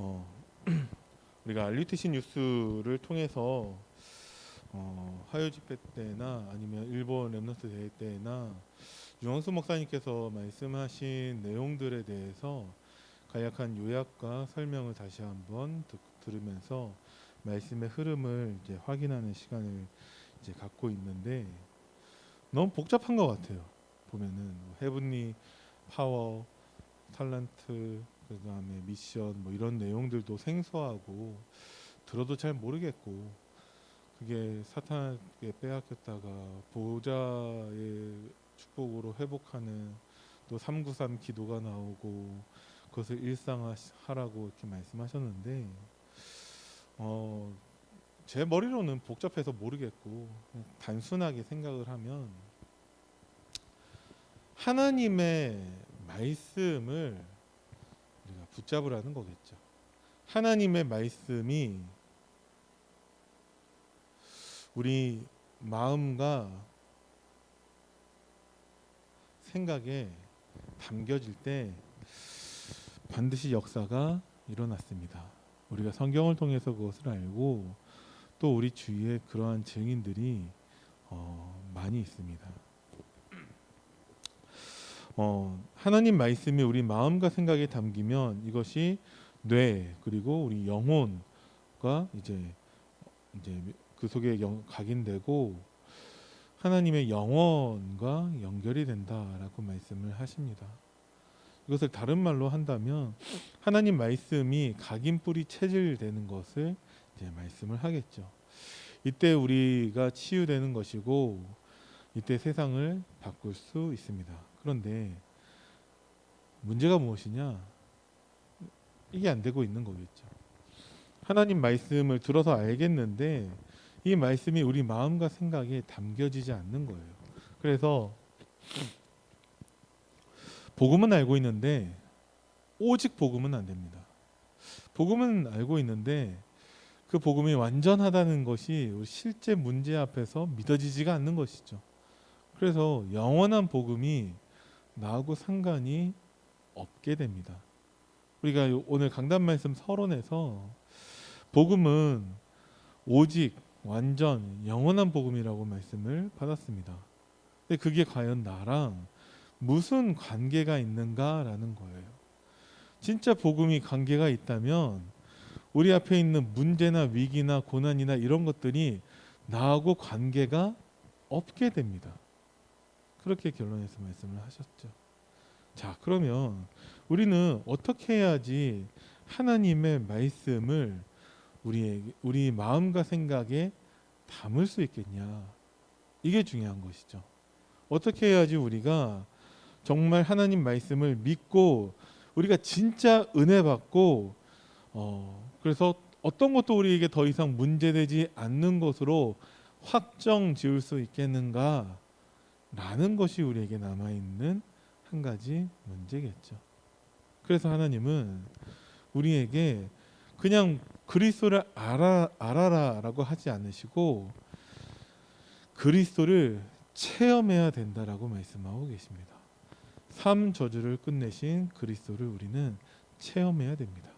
어, 우리가 알류티시 뉴스를 통해서 어, 화요 집회 때나 아니면 일본 랩너스 대회 때나 유영수 목사님께서 말씀하신 내용들에 대해서 간략한 요약과 설명을 다시 한번 듣, 들으면서 말씀의 흐름을 이제 확인하는 시간을 이제 갖고 있는데 너무 복잡한 것 같아요. 보면은 뭐 헤븐리 파워, 탤런트, 그다음에 미션 뭐 이런 내용들도 생소하고 들어도 잘 모르겠고 그게 사탄에게 빼앗겼다가 보호자의 축복으로 회복하는 또 393 기도가 나오고 그것을 일상화하라고 이렇게 말씀하셨는데 어, 제 머리로는 복잡해서 모르겠고 단순하게 생각을 하면 하나님의 말씀을 붙잡으라는 거겠죠. 하나님의 말씀이 우리 마음과 생각에 담겨질 때 반드시 역사가 일어났습니다. 우리가 성경을 통해서 그것을 알고 또 우리 주위에 그러한 증인들이 어, 많이 있습니다. 어, 하나님 말씀이 우리 마음과 생각에 담기면 이것이 뇌 그리고 우리 영혼과 이제 이제 그 속에 영, 각인되고 하나님의 영혼과 연결이 된다라고 말씀을 하십니다. 이것을 다른 말로 한다면 하나님 말씀이 각인 뿌리 체질되는 것을 이제 말씀을 하겠죠. 이때 우리가 치유되는 것이고 이때 세상을 바꿀 수 있습니다. 그런데 문제가 무엇이냐? 이게 안 되고 있는 거겠죠. 하나님 말씀을 들어서 알겠는데 이 말씀이 우리 마음과 생각에 담겨지지 않는 거예요. 그래서 복음은 알고 있는데 오직 복음은 안 됩니다. 복음은 알고 있는데 그 복음이 완전하다는 것이 실제 문제 앞에서 믿어지지가 않는 것이죠. 그래서 영원한 복음이 나하고 상관이 없게 됩니다. 우리가 오늘 강단 말씀 서론에서 복음은 오직 완전 영원한 복음이라고 말씀을 받았습니다. 근데 그게 과연 나랑 무슨 관계가 있는가라는 거예요. 진짜 복음이 관계가 있다면 우리 앞에 있는 문제나 위기나 고난이나 이런 것들이 나하고 관계가 없게 됩니다. 그렇게 결론에서 말씀을 하셨죠. 자, 그러면 우리는 어떻게 해야지 하나님의 말씀을 우리에게 우리 마음과 생각에 담을 수 있겠냐? 이게 중요한 것이죠. 어떻게 해야지 우리가 정말 하나님 말씀을 믿고 우리가 진짜 은혜 받고 어 그래서 어떤 것도 우리에게 더 이상 문제되지 않는 것으로 확정 지을 수 있겠는가? 라는 것이 우리에게 남아 있는 한 가지 문제겠죠. 그래서 하나님은 우리에게 그냥 그리스도를 알아 알아라라고 하지 않으시고 그리스도를 체험해야 된다라고 말씀하고 계십니다. 삼 저주를 끝내신 그리스도를 우리는 체험해야 됩니다.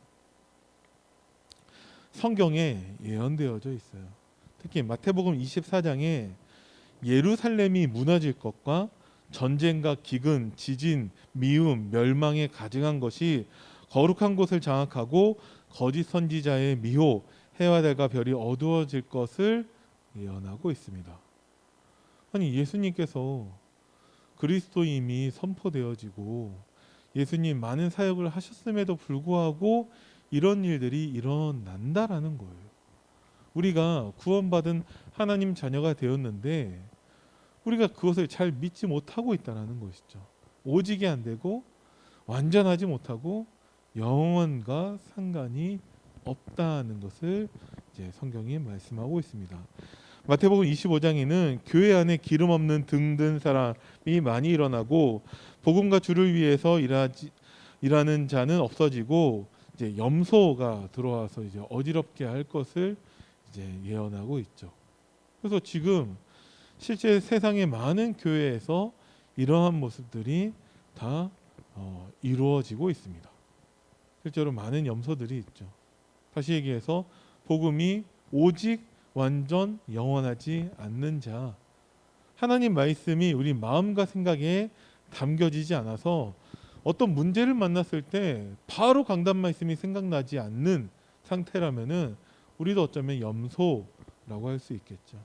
성경에 예언되어져 있어요. 특히 마태복음 24장에 예루살렘이 무너질 것과 전쟁과 기근, 지진, 미움, 멸망에 가증한 것이 거룩한 곳을 장악하고 거짓 선지자의 미호, 해와 달과 별이 어두워질 것을 예언하고 있습니다. 아니 예수님께서 그리스도임이 선포되어지고 예수님 많은 사역을 하셨음에도 불구하고 이런 일들이 일어난다라는 거예요. 우리가 구원받은 하나님 자녀가 되었는데 우리가 그것을 잘 믿지 못하고 있다라는 것이죠. 오직이 안 되고 완전하지 못하고 영원과 상관이 없다는 것을 이제 성경이 말씀하고 있습니다. 마태복음 25장에는 교회 안에 기름 없는 등든 사람이 많이 일어나고 복음과 주를 위해서 일하지, 일하는 자는 없어지고 이제 염소가 들어와서 이제 어지럽게 할 것을 이제 예언하고 있죠. 그래서 지금 실제 세상의 많은 교회에서 이러한 모습들이 다 어, 이루어지고 있습니다. 실제로 많은 염소들이 있죠. 다시 얘기해서 복음이 오직 완전 영원하지 않는 자. 하나님 말씀이 우리 마음과 생각에 담겨지지 않아서 어떤 문제를 만났을 때 바로 강단 말씀이 생각나지 않는 상태라면은 우리도 어쩌면 염소라고 할 수 있겠죠.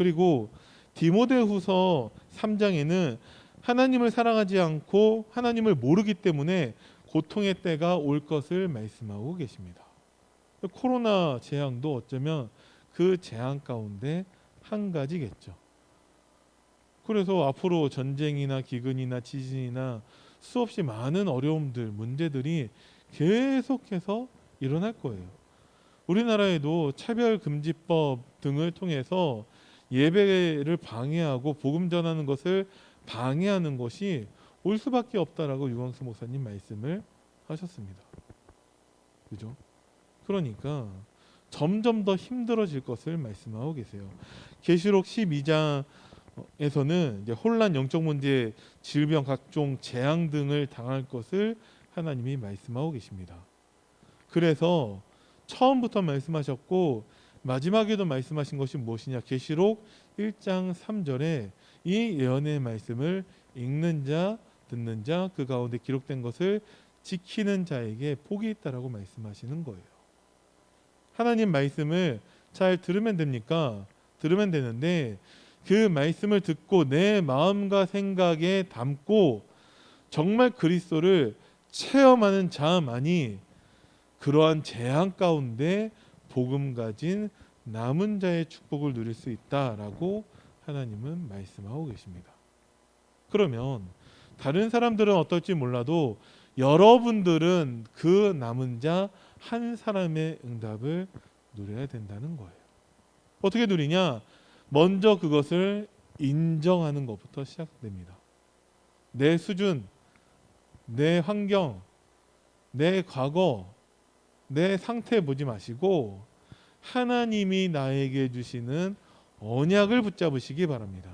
그리고 디모데후서 3장에는 하나님을 사랑하지 않고 하나님을 모르기 때문에 고통의 때가 올 것을 말씀하고 계십니다. 코로나 재앙도 어쩌면 그 재앙 가운데 한 가지겠죠. 그래서 앞으로 전쟁이나 기근이나 지진이나 수없이 많은 어려움들, 문제들이 계속해서 일어날 거예요. 우리나라에도 차별금지법 등을 통해서 예배를 방해하고 복음 전하는 것을 방해하는 것이 올 수밖에 없다라고 유광수 목사님 말씀을 하셨습니다. 그죠? 그러니까 점점 더 힘들어질 것을 말씀하고 계세요. 계시록 12장에서는 이제 혼란, 영적 문제, 질병, 각종 재앙 등을 당할 것을 하나님이 말씀하고 계십니다. 그래서 처음부터 말씀하셨고 마지막에도 말씀하신 것이 무엇이냐? 계시록 1장 3절에 이 예언의 말씀을 읽는 자, 듣는 자, 그 가운데 기록된 것을 지키는 자에게 복이 있다라고 말씀하시는 거예요. 하나님 말씀을 잘 들으면 됩니까? 들으면 되는데 그 말씀을 듣고 내 마음과 생각에 담고 정말 그리스도를 체험하는 자만이 그러한 재앙 가운데 복음 가진 남은 자의 축복을 누릴 수 있다라고 하나님은 말씀하고 계십니다. 그러면 다른 사람들은 어떨지 몰라도 여러분들은 그 남은 자 한 사람의 응답을 누려야 된다는 거예요. 어떻게 누리냐? 먼저 그것을 인정하는 것부터 시작됩니다. 내 수준, 내 환경, 내 과거, 내 상태 보지 마시고 하나님이 나에게 주시는 언약을 붙잡으시기 바랍니다.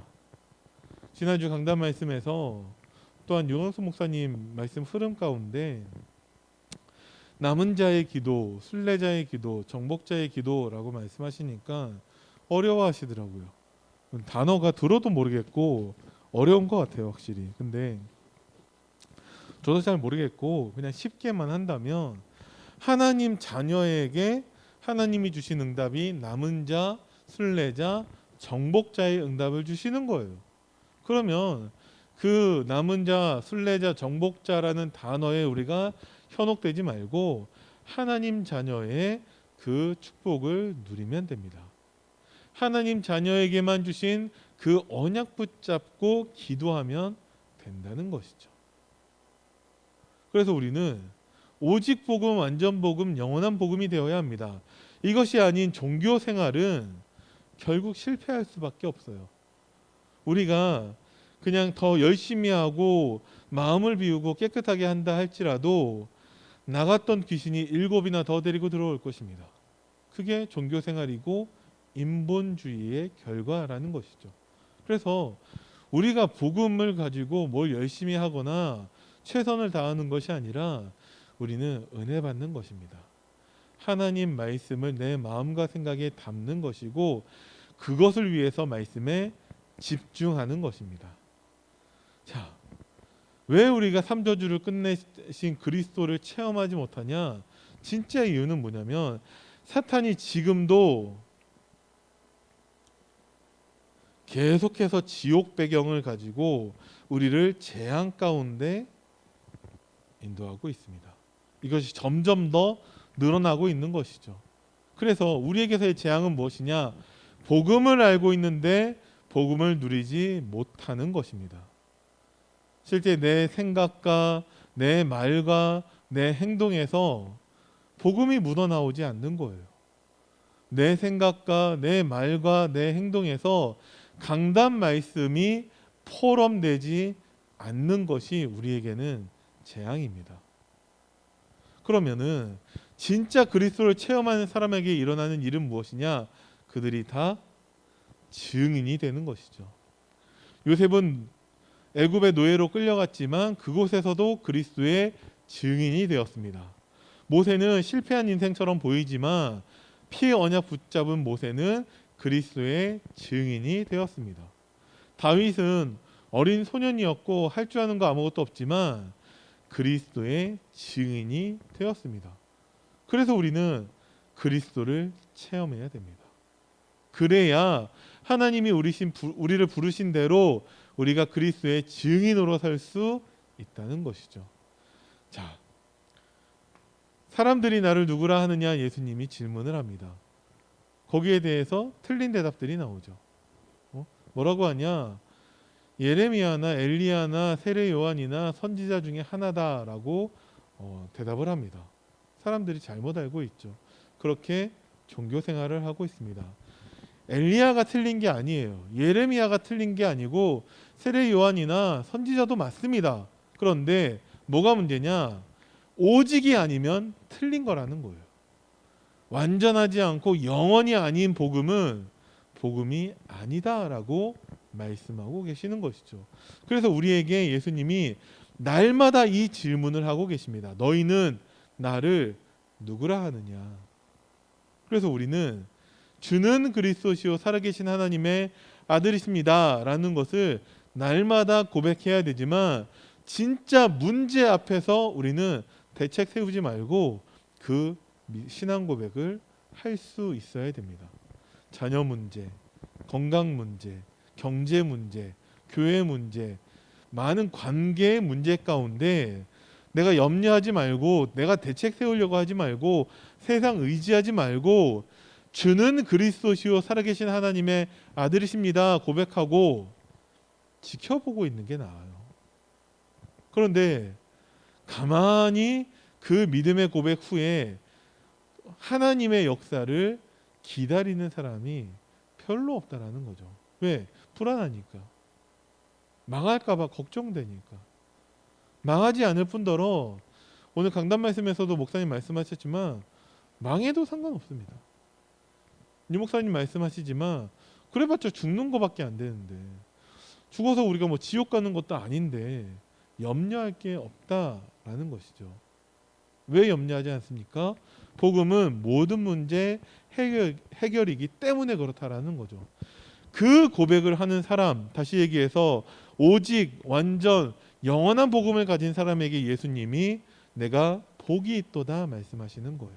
지난주 강단 말씀에서 또한 유광수 목사님 말씀 흐름 가운데 남은 자의 기도, 순례자의 기도, 정복자의 기도라고 말씀하시니까 어려워하시더라고요. 단어가 들어도 모르겠고 어려운 것 같아요, 확실히. 근데 저도 잘 모르겠고 그냥 쉽게만 한다면 하나님 자녀에게 하나님이 주신 응답이 남은 자, 순례자, 정복자의 응답을 주시는 거예요. 그러면 그 남은 자, 순례자, 정복자라는 단어에 우리가 현혹되지 말고 하나님 자녀의 그 축복을 누리면 됩니다. 하나님 자녀에게만 주신 그 언약 붙잡고 기도하면 된다는 것이죠. 그래서 우리는 오직 복음, 완전 복음, 영원한 복음이 되어야 합니다. 이것이 아닌 종교 생활은 결국 실패할 수밖에 없어요. 우리가 그냥 더 열심히 하고 마음을 비우고 깨끗하게 한다 할지라도 나갔던 귀신이 일곱이나 더 데리고 들어올 것입니다. 그게 종교 생활이고 인본주의의 결과라는 것이죠. 그래서 우리가 복음을 가지고 뭘 열심히 하거나 최선을 다하는 것이 아니라 우리는 은혜 받는 것입니다. 하나님 말씀을 내 마음과 생각에 담는 것이고 그것을 위해서 말씀에 집중하는 것입니다. 자, 왜 우리가 삼저주를 끝내신 그리스도를 체험하지 못하냐? 진짜 이유는 뭐냐면 사탄이 지금도 계속해서 지옥 배경을 가지고 우리를 재앙 가운데 인도하고 있습니다. 이것이 점점 더 늘어나고 있는 것이죠. 그래서 우리에게서의 재앙은 무엇이냐? 복음을 알고 있는데 복음을 누리지 못하는 것입니다. 실제 내 생각과 내 말과 내 행동에서 복음이 묻어나오지 않는 거예요. 내 생각과 내 말과 내 행동에서 강단 말씀이 포럼되지 않는 것이 우리에게는 재앙입니다. 그러면은 진짜 그리스도를 체험하는 사람에게 일어나는 일은 무엇이냐? 그들이 다 증인이 되는 것이죠. 요셉은 애굽의 노예로 끌려갔지만 그곳에서도 그리스도의 증인이 되었습니다. 모세는 실패한 인생처럼 보이지만 피의 언약 붙잡은 모세는 그리스도의 증인이 되었습니다. 다윗은 어린 소년이었고 할 줄 아는 거 아무것도 없지만 그리스도의 증인이 되었습니다. 그래서 우리는 그리스도를 체험해야 됩니다. 그래야 하나님이 우리신 우리를 부르신 대로 우리가 그리스도의 증인으로 살 수 있다는 것이죠. 자, 사람들이 나를 누구라 하느냐 예수님이 질문을 합니다. 거기에 대해서 틀린 대답들이 나오죠. 어? 뭐라고 하냐? 예레미야나 엘리야나 세례 요한이나 선지자 중에 하나다라고 어, 대답을 합니다. 사람들이 잘못 알고 있죠. 그렇게 종교 생활을 하고 있습니다. 엘리야가 틀린 게 아니에요. 예레미야가 틀린 게 아니고 세례 요한이나 선지자도 맞습니다. 그런데 뭐가 문제냐? 오직이 아니면 틀린 거라는 거예요. 완전하지 않고 영원히 아닌 복음은 복음이 아니다라고 말씀하고 계시는 것이죠. 그래서 우리에게 예수님이 날마다 이 질문을 하고 계십니다. 너희는 나를 누구라 하느냐? 그래서 우리는 주는 그리스도시요 살아계신 하나님의 아들이십니다라는 것을 날마다 고백해야 되지만 진짜 문제 앞에서 우리는 대책 세우지 말고 그 신앙 고백을 할 수 있어야 됩니다. 자녀 문제, 건강 문제, 경제 문제, 교회 문제, 많은 관계의 문제 가운데 내가 염려하지 말고 내가 대책 세우려고 하지 말고 세상 의지하지 말고 주는 그리스도시요 살아계신 하나님의 아들이십니다 고백하고 지켜보고 있는 게 나아요. 그런데 가만히 그 믿음의 고백 후에 하나님의 역사를 기다리는 사람이 별로 없다라는 거죠. 왜? 불안하니까. 망할까봐 걱정되니까. 망하지 않을 뿐더러 오늘 강단 말씀에서도 목사님 말씀하셨지만 망해도 상관없습니다. 이 목사님 말씀하시지만 그래봤자 죽는 거밖에 안 되는데 죽어서 우리가 뭐 지옥 가는 것도 아닌데 염려할 게 없다라는 것이죠. 왜 염려하지 않습니까? 복음은 모든 문제 해결, 해결이기 때문에 그렇다라는 거죠. 그 고백을 하는 사람, 다시 얘기해서 오직 완전 영원한 복음을 가진 사람에게 예수님이 내가 복이 있도다 말씀하시는 거예요.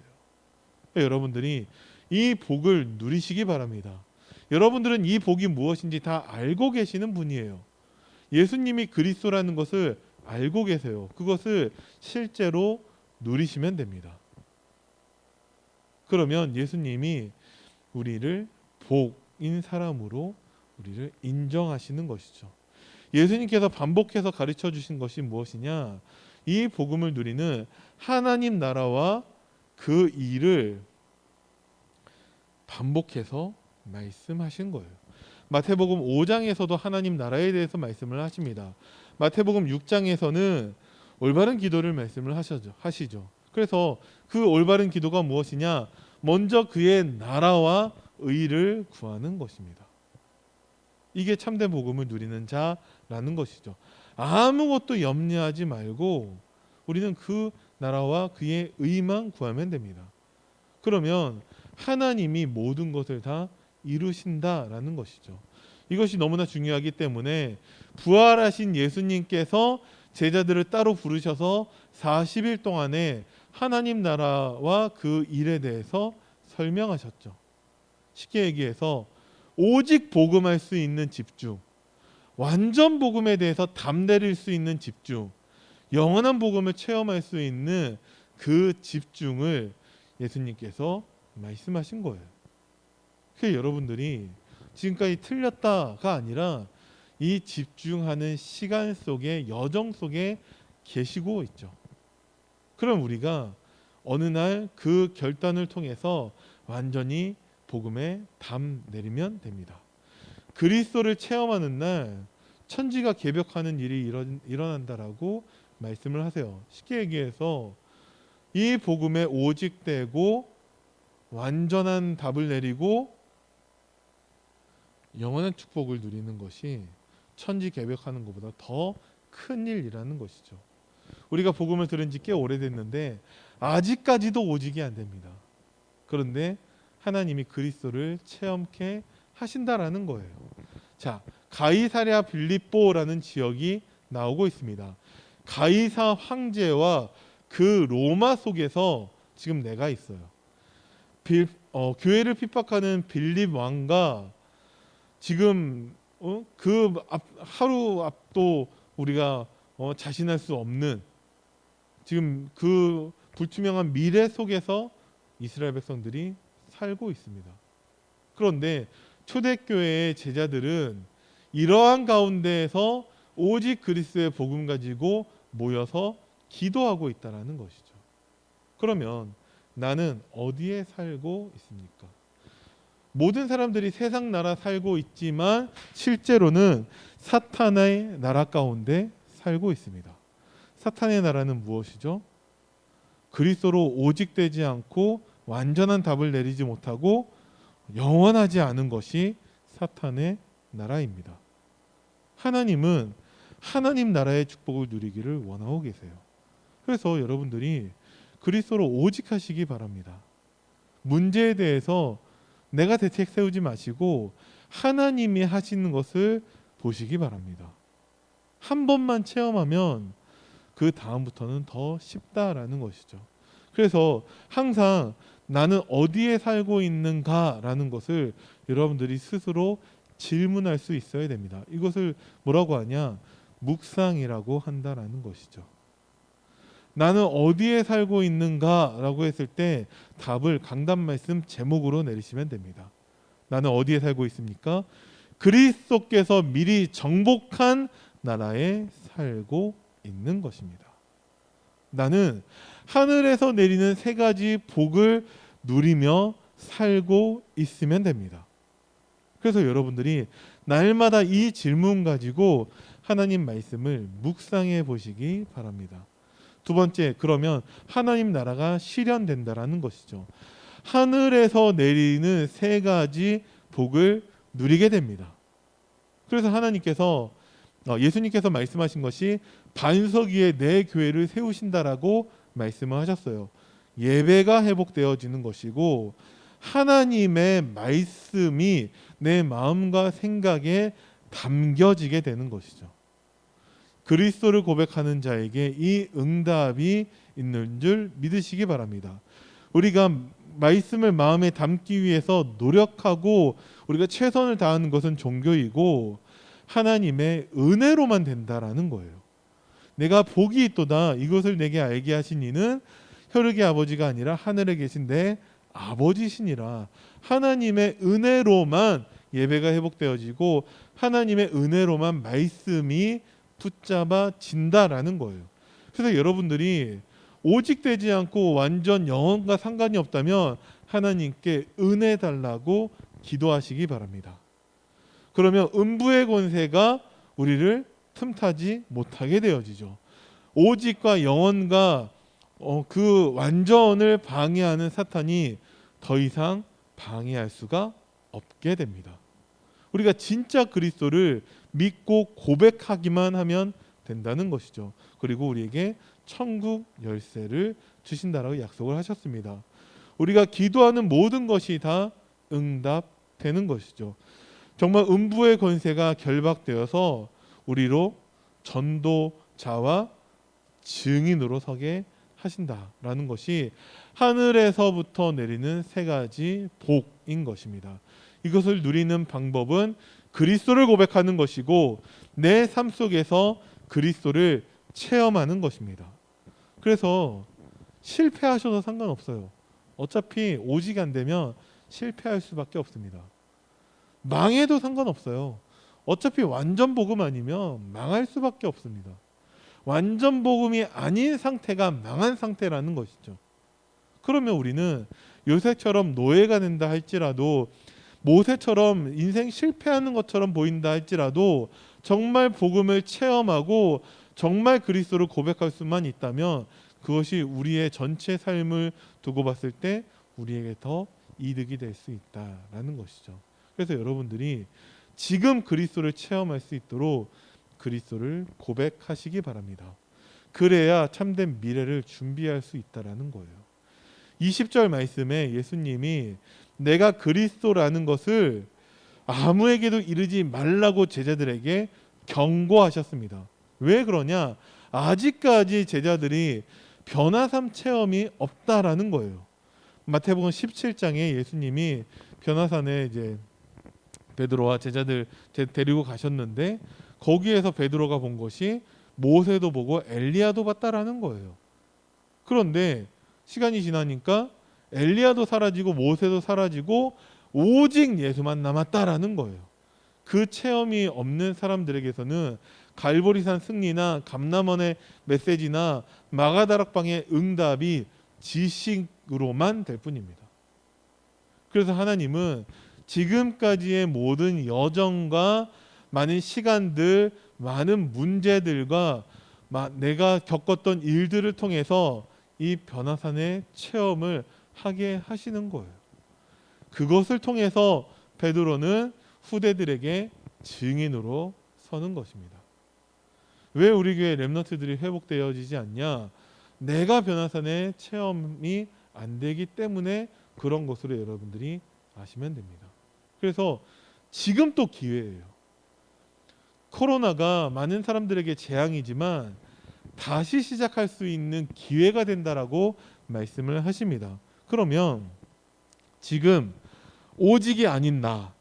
그러니까 여러분들이 이 복을 누리시기 바랍니다. 여러분들은 이 복이 무엇인지 다 알고 계시는 분이에요. 예수님이 그리스도라는 것을 알고 계세요. 그것을 실제로 누리시면 됩니다. 그러면 예수님이 우리를 복 인 사람으로 우리를 인정하시는 것이죠. 예수님께서 반복해서 가르쳐 주신 것이 무엇이냐? 이 복음을 누리는 하나님 나라와 그 일을 반복해서 말씀하신 거예요. 마태복음 5장에서도 하나님 나라에 대해서 말씀을 하십니다. 마태복음 6장에서는 올바른 기도를 말씀을 하시죠. 하시죠. 그래서 그 올바른 기도가 무엇이냐? 먼저 그의 나라와 의를 구하는 것입니다. 이게 참된 복음을 누리는 자라는 것이죠. 아무것도 염려하지 말고 우리는 그 나라와 그의 의만 구하면 됩니다. 그러면 하나님이 모든 것을 다 이루신다라는 것이죠. 이것이 너무나 중요하기 때문에 부활하신 예수님께서 제자들을 따로 부르셔서 40일 동안에 하나님 나라와 그 일에 대해서 설명하셨죠. 쉽게 얘기해서 오직 복음할 수 있는 집중, 완전 복음에 대해서 담 내릴 수 있는 집중, 영원한 복음을 체험할 수 있는 그 집중을 예수님께서 말씀하신 거예요. 그 여러분들이 지금까지 틀렸다가 아니라 이 집중하는 시간 속에 여정 속에 계시고 있죠. 그럼 우리가 어느 날 그 결단을 통해서 완전히 복음에 담 내리면 됩니다. 그리스도를 체험하는 날 천지가 개벽하는 일이 일어, 일어 난다라고 말씀을 하세요. 쉽게 얘기해서 이 복음에 오직되고 완전한 답을 내리고 영원한 축복을 누리는 것이 천지 개벽하는 것보다 더 큰 일이라는 것이죠. 우리가 복음을 들은 지 꽤 오래됐는데 아직까지도 오직이 안 됩니다. 그런데 하나님이 그리스도를 체험케 하신다라는 거예요. 자, 가이사랴 빌립보라는 지역이 나오고 있습니다. 가이사 황제와 그 로마 속에서 지금 내가 있어요. 빌, 어, 교회를 핍박하는 빌립 왕과 지금 어? 그 앞, 하루 앞도 우리가 어, 자신할 수 없는 지금 그 불투명한 미래 속에서 이스라엘 백성들이 살고 있습니다. 그런데 초대교회의 제자들은 이러한 가운데에서 오직 그리스도의 복음 가지고 모여서 기도하고 있다라는 것이죠. 그러면 나는 어디에 살고 있습니까? 모든 사람들이 세상 나라 살고 있지만 실제로는 사탄의 나라 가운데 살고 있습니다. 사탄의 나라는 무엇이죠? 그리스도로 오직되지 않고 완전한 답을 내리지 못하고 영원하지 않은 것이 사탄의 나라입니다. 하나님은 하나님 나라의 축복을 누리기를 원하고 계세요. 그래서 여러분들이 그리스도로 오직 하시기 바랍니다. 문제에 대해서 내가 대책 세우지 마시고 하나님이 하시는 것을 보시기 바랍니다. 한 번만 체험하면 그 다음부터는 더 쉽다라는 것이죠. 그래서 항상 나는 어디에 살고 있는가라는 것을 여러분들이 스스로 질문할 수 있어야 됩니다. 이것을 뭐라고 하냐? 묵상이라고 한다라는 것이죠. 나는 어디에 살고 있는가라고 했을 때 답을 강단 말씀 제목으로 내리시면 됩니다. 나는 어디에 살고 있습니까? 그리스도께서 미리 정복한 나라에 살고 있는 것입니다. 나는 하늘에서 내리는 세 가지 복을 누리며 살고 있으면 됩니다. 그래서 여러분들이 날마다 이 질문 가지고 하나님 말씀을 묵상해 보시기 바랍니다. 두 번째, 그러면 하나님 나라가 실현된다라는 것이죠. 하늘에서 내리는 세 가지 복을 누리게 됩니다. 그래서 하나님께서 어, 예수님께서 말씀하신 것이 반석 위에 내 교회를 세우신다라고 말씀을 하셨어요. 예배가 회복되어지는 것이고 하나님의 말씀이 내 마음과 생각에 담겨지게 되는 것이죠. 그리스도를 고백하는 자에게 이 응답이 있는 줄 믿으시기 바랍니다. 우리가 말씀을 마음에 담기 위해서 노력하고 우리가 최선을 다하는 것은 종교이고 하나님의 은혜로만 된다라는 거예요. 내가 복이 있도다 이것을 내게 알게 하신 이는 혈육의 아버지가 아니라 하늘에 계신 내 아버지시니라. 하나님의 은혜로만 예배가 회복되어지고 하나님의 은혜로만 말씀이 붙잡아진다라는 거예요. 그래서 여러분들이 오직 되지 않고 완전 영혼과 상관이 없다면 하나님께 은혜 달라고 기도하시기 바랍니다. 그러면 음부의 권세가 우리를 틈타지 못하게 되어지죠. 오직과 영혼과 어, 그 완전을 방해하는 사탄이 더 이상 방해할 수가 없게 됩니다. 우리가 진짜 그리스도를 믿고 고백하기만 하면 된다는 것이죠. 그리고 우리에게 천국 열쇠를 주신다라고 약속을 하셨습니다. 우리가 기도하는 모든 것이 다 응답되는 것이죠. 정말 음부의 권세가 결박되어서 우리로 전도자와 증인으로 서게 하신다라는 것이 하늘에서부터 내리는 세 가지 복인 것입니다. 이것을 누리는 방법은 그리스도를 고백하는 것이고 내 삶 속에서 그리스도를 체험하는 것입니다. 그래서 실패하셔도 상관없어요. 어차피 오직 안 되면 실패할 수밖에 없습니다. 망해도 상관없어요. 어차피 완전 복음 아니면 망할 수밖에 없습니다. 완전 복음이 아닌 상태가 망한 상태라는 것이죠. 그러면 우리는 요새처럼 노예가 된다 할지라도 모세처럼 인생 실패하는 것처럼 보인다 할지라도 정말 복음을 체험하고 정말 그리스도를 고백할 수만 있다면 그것이 우리의 전체 삶을 두고 봤을 때 우리에게 더 이득이 될 수 있다라는 것이죠. 그래서 여러분들이 지금 그리스도를 체험할 수 있도록 그리스도를 고백하시기 바랍니다. 그래야 참된 미래를 준비할 수 있다라는 거예요. 20절 말씀에 예수님이 내가 그리스도라는 것을 아무에게도 이르지 말라고 제자들에게 경고하셨습니다. 왜 그러냐? 아직까지 제자들이 변화삼 체험이 없다라는 거예요. 마태복음 17장에 예수님이 변화산에 이제 베드로와 제자들 제- 데리고 가셨는데 거기에서 베드로가 본 것이 모세도 보고 엘리야도 봤다라는 거예요. 그런데 시간이 지나니까 엘리야도 사라지고 모세도 사라지고 오직 예수만 남았다라는 거예요. 그 체험이 없는 사람들에게서는 갈보리산 승리나 감남원의 메시지나 마가다락방의 응답이 지식으로만 될 뿐입니다. 그래서 하나님은 지금까지의 모든 여정과 많은 시간들, 많은 문제들과 마- 내가 겪었던 일들을 통해서 이 변화산의 체험을 하게 하시는 거예요. 그것을 통해서 베드로는 후대들에게 증인으로 서는 것입니다. 왜 우리 교회 렘너트들이 회복되어지지 않냐? 내가 변화산의 체험이 안 되기 때문에 그런 것으로 여러분들이 아시면 됩니다. 그래서 지금 또 기회예요. 코로나가 많은 사람들에게 재앙이지만 다시 시작할 수 있는 기회가 된다라고 말씀을 하십니다. 그러면 지금 오직이 아닌 나,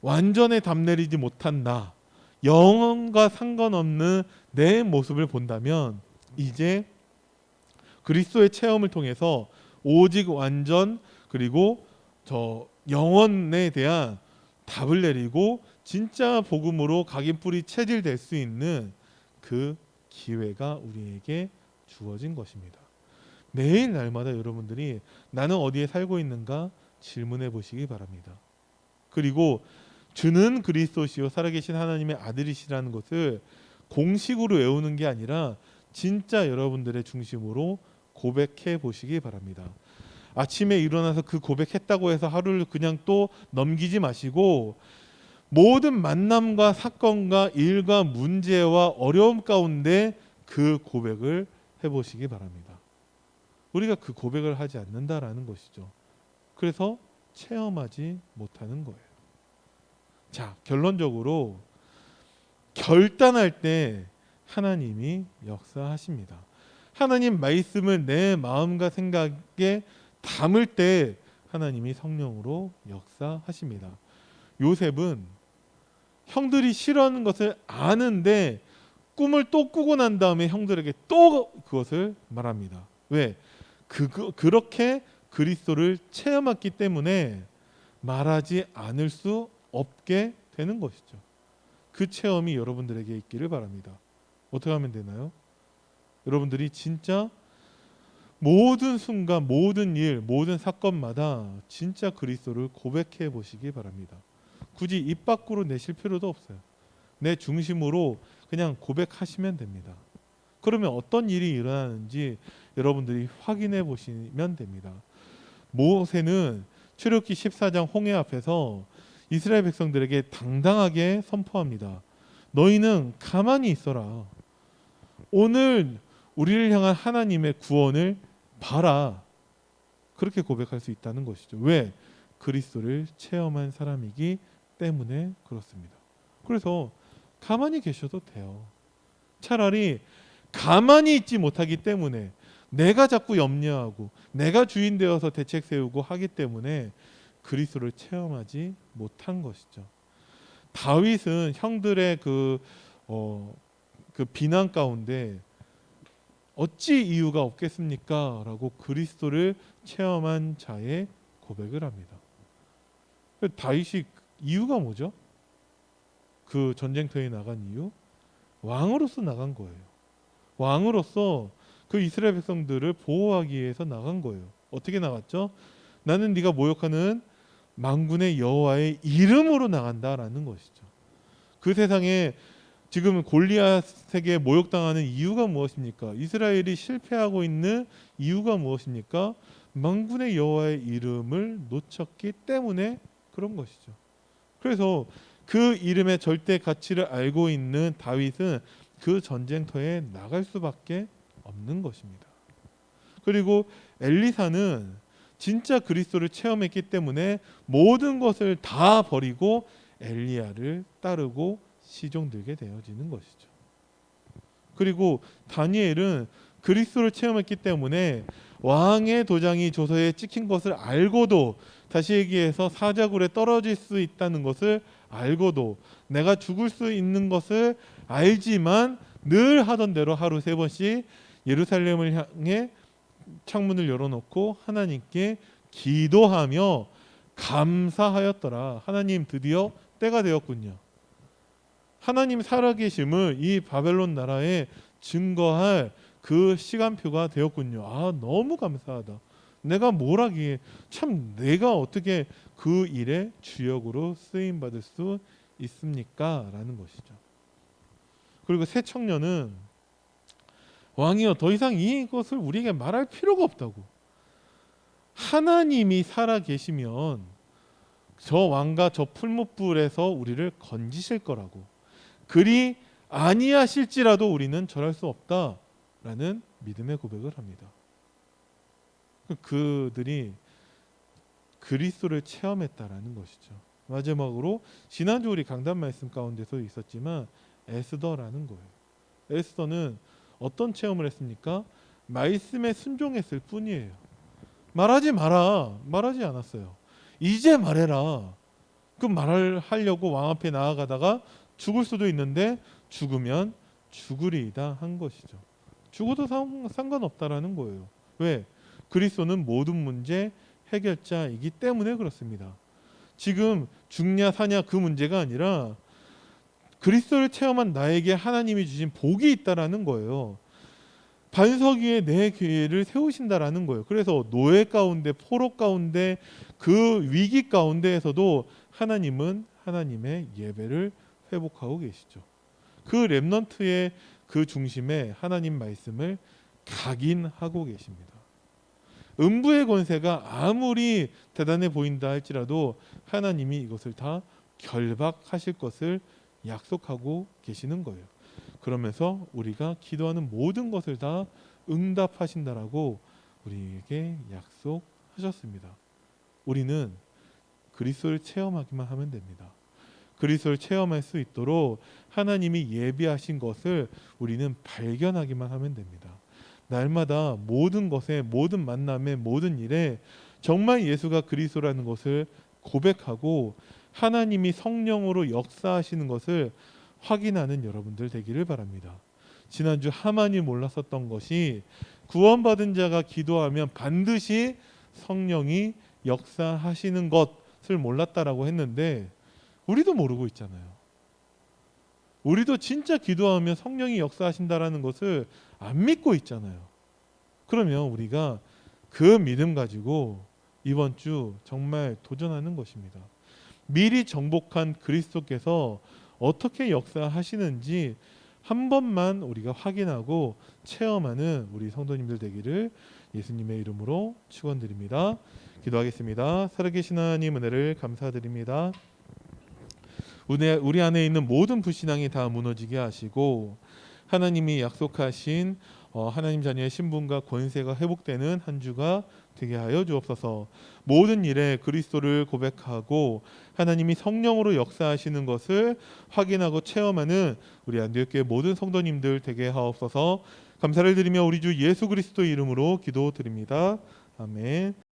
완전에 담 내리지 못한 나, 영혼과 상관없는 내 모습을 본다면 이제 그리스도의 체험을 통해서 오직 완전 그리고 저 영혼에 대한 답을 내리고 진짜 복음으로 각인 뿌리 체질될 수 있는 그 기회가 우리에게 주어진 것입니다. 매일 날마다 여러분들이 나는 어디에 살고 있는가 질문해 보시기 바랍니다. 그리고 주는 그리스도시요 살아계신 하나님의 아들이시라는 것을 공식으로 외우는 게 아니라 진짜 여러분들의 중심으로 고백해 보시기 바랍니다. 아침에 일어나서 그 고백했다고 해서 하루를 그냥 또 넘기지 마시고 모든 만남과 사건과 일과 문제와 어려움 가운데 그 고백을 해보시기 바랍니다. 우리가 그 고백을 하지 않는다라는 것이죠. 그래서 체험하지 못하는 거예요. 자, 결론적으로 결단할 때 하나님이 역사하십니다. 하나님 말씀을 내 마음과 생각에 담을 때 하나님이 성령으로 역사하십니다. 요셉은 형들이 싫어하는 것을 아는데 꿈을 또 꾸고 난 다음에 형들에게 또 그것을 말합니다. 왜? 그, 그 그렇게 그리스도를 체험했기 때문에 말하지 않을 수 없게 되는 것이죠. 그 체험이 여러분들에게 있기를 바랍니다. 어떻게 하면 되나요? 여러분들이 진짜 모든 순간, 모든 일, 모든 사건마다 진짜 그리스도를 고백해 보시기 바랍니다. 굳이 입 밖으로 내실 필요도 없어요. 내 중심으로 그냥 고백하시면 됩니다. 그러면 어떤 일이 일어나는지 여러분들이 확인해 보시면 됩니다. 모세는 출애굽기 14장 홍해 앞에서 이스라엘 백성들에게 당당하게 선포합니다. 너희는 가만히 있어라. 오늘 우리를 향한 하나님의 구원을 봐라. 그렇게 고백할 수 있다는 것이죠. 왜? 그리스도를 체험한 사람이기 때문에 그렇습니다. 그래서 가만히 계셔도 돼요. 차라리 가만히 있지 못하기 때문에 내가 자꾸 염려하고 내가 주인 되어서 대책 세우고 하기 때문에 그리스도를 체험하지 못한 것이죠. 다윗은 형들의 그, 어, 그 비난 가운데 어찌 이유가 없겠습니까? 라고 그리스도를 체험한 자의 고백을 합니다. 다윗이 이유가 뭐죠? 그 전쟁터에 나간 이유? 왕으로서 나간 거예요. 왕으로서 그 이스라엘 백성들을 보호하기 위해서 나간 거예요. 어떻게 나갔죠? 나는 네가 모욕하는 망군의 여호와의 이름으로 나간다라는 것이죠. 그 세상에 지금 골리앗에게 모욕당하는 이유가 무엇입니까? 이스라엘이 실패하고 있는 이유가 무엇입니까? 망군의 여호와의 이름을 놓쳤기 때문에 그런 것이죠. 그래서 그 이름의 절대 가치를 알고 있는 다윗은 그 전쟁터에 나갈 수밖에 없는 것입니다. 그리고 엘리사는 진짜 그리스도를 체험했기 때문에 모든 것을 다 버리고 엘리야를 따르고 시종들게 되어지는 것이죠. 그리고 다니엘은 그리스도를 체험했기 때문에 왕의 도장이 조서에 찍힌 것을 알고도 다시 얘기해서 사자굴에 떨어질 수 있다는 것을 알고도 내가 죽을 수 있는 것을 알지만 늘 하던 대로 하루 세 번씩 예루살렘을 향해 창문을 열어놓고 하나님께 기도하며 감사하였더라. 하나님 드디어 때가 되었군요. 하나님 살아계심을 이 바벨론 나라에 증거할 그 시간표가 되었군요. 아 너무 감사하다. 내가 뭘 하기에 참 내가 어떻게 그 일에 주역으로 쓰임 받을 수 있습니까?라는 것이죠. 그리고 새 청년은 왕이여 더 이상 이것을 우리에게 말할 필요가 없다고. 하나님이 살아 계시면 저 왕과 저 풀무불에서 우리를 건지실 거라고. 그리 아니하실지라도 우리는 절할 수 없다라는 믿음의 고백을 합니다. 그들이 그리스도를 체험했다라는 것이죠. 마지막으로 지난주 우리 강단 말씀 가운데서 있었지만 에스더라는 거예요. 에스더는 어떤 체험을 했습니까? 말씀에 순종했을 뿐이에요. 말하지 마라. 말하지 않았어요. 이제 말해라. 그 말을 하려고 왕 앞에 나아가다가 죽을 수도 있는데 죽으면 죽으리이다 한 것이죠. 죽어도 상, 상관없다라는 거예요. 왜? 그리스도는 모든 문제 해결자이기 때문에 그렇습니다. 지금 죽냐 사냐 그 문제가 아니라 그리스도를 체험한 나에게 하나님이 주신 복이 있다라는 거예요. 반석 위에 내 기회를 세우신다라는 거예요. 그래서 노예 가운데 포로 가운데 그 위기 가운데에서도 하나님은 하나님의 예배를 회복하고 계시죠. 그 렘넌트의 그 중심에 하나님 말씀을 각인하고 계십니다. 음부의 권세가 아무리 대단해 보인다 할지라도 하나님이 이것을 다 결박하실 것을 약속하고 계시는 거예요. 그러면서 우리가 기도하는 모든 것을 다 응답하신다라고 우리에게 약속하셨습니다. 우리는 그리스도를 체험하기만 하면 됩니다. 그리스도를 체험할 수 있도록 하나님이 예비하신 것을 우리는 발견하기만 하면 됩니다. 날마다 모든 것에 모든 만남에 모든 일에 정말 예수가 그리스도라는 것을 고백하고 하나님이 성령으로 역사하시는 것을 확인하는 여러분들 되기를 바랍니다. 지난주 하만이 몰랐었던 것이 구원받은 자가 기도하면 반드시 성령이 역사하시는 것을 몰랐다라고 했는데 우리도 모르고 있잖아요. 우리도 진짜 기도하면 성령이 역사하신다라는 것을 안 믿고 있잖아요. 그러면 우리가 그 믿음 가지고 이번 주 정말 도전하는 것입니다. 미리 정복한 그리스도께서 어떻게 역사하시는지 한 번만 우리가 확인하고 체험하는 우리 성도님들 되기를 예수님의 이름으로 축원드립니다. 기도하겠습니다. 살아계신 하나님 은혜를 감사드립니다. 우리 안에 있는 모든 불신앙이 다 무너지게 하시고 하나님이 약속하신 어, 하나님 자녀의 신분과 권세가 회복되는 한 주가 되게 하여 주옵소서. 모든 일에 그리스도를 고백하고 하나님이 성령으로 역사하시는 것을 확인하고 체험하는 우리 안디옥교회 모든 성도님들 되게 하옵소서. 감사를 드리며 우리 주 예수 그리스도 이름으로 기도드립니다. 아멘.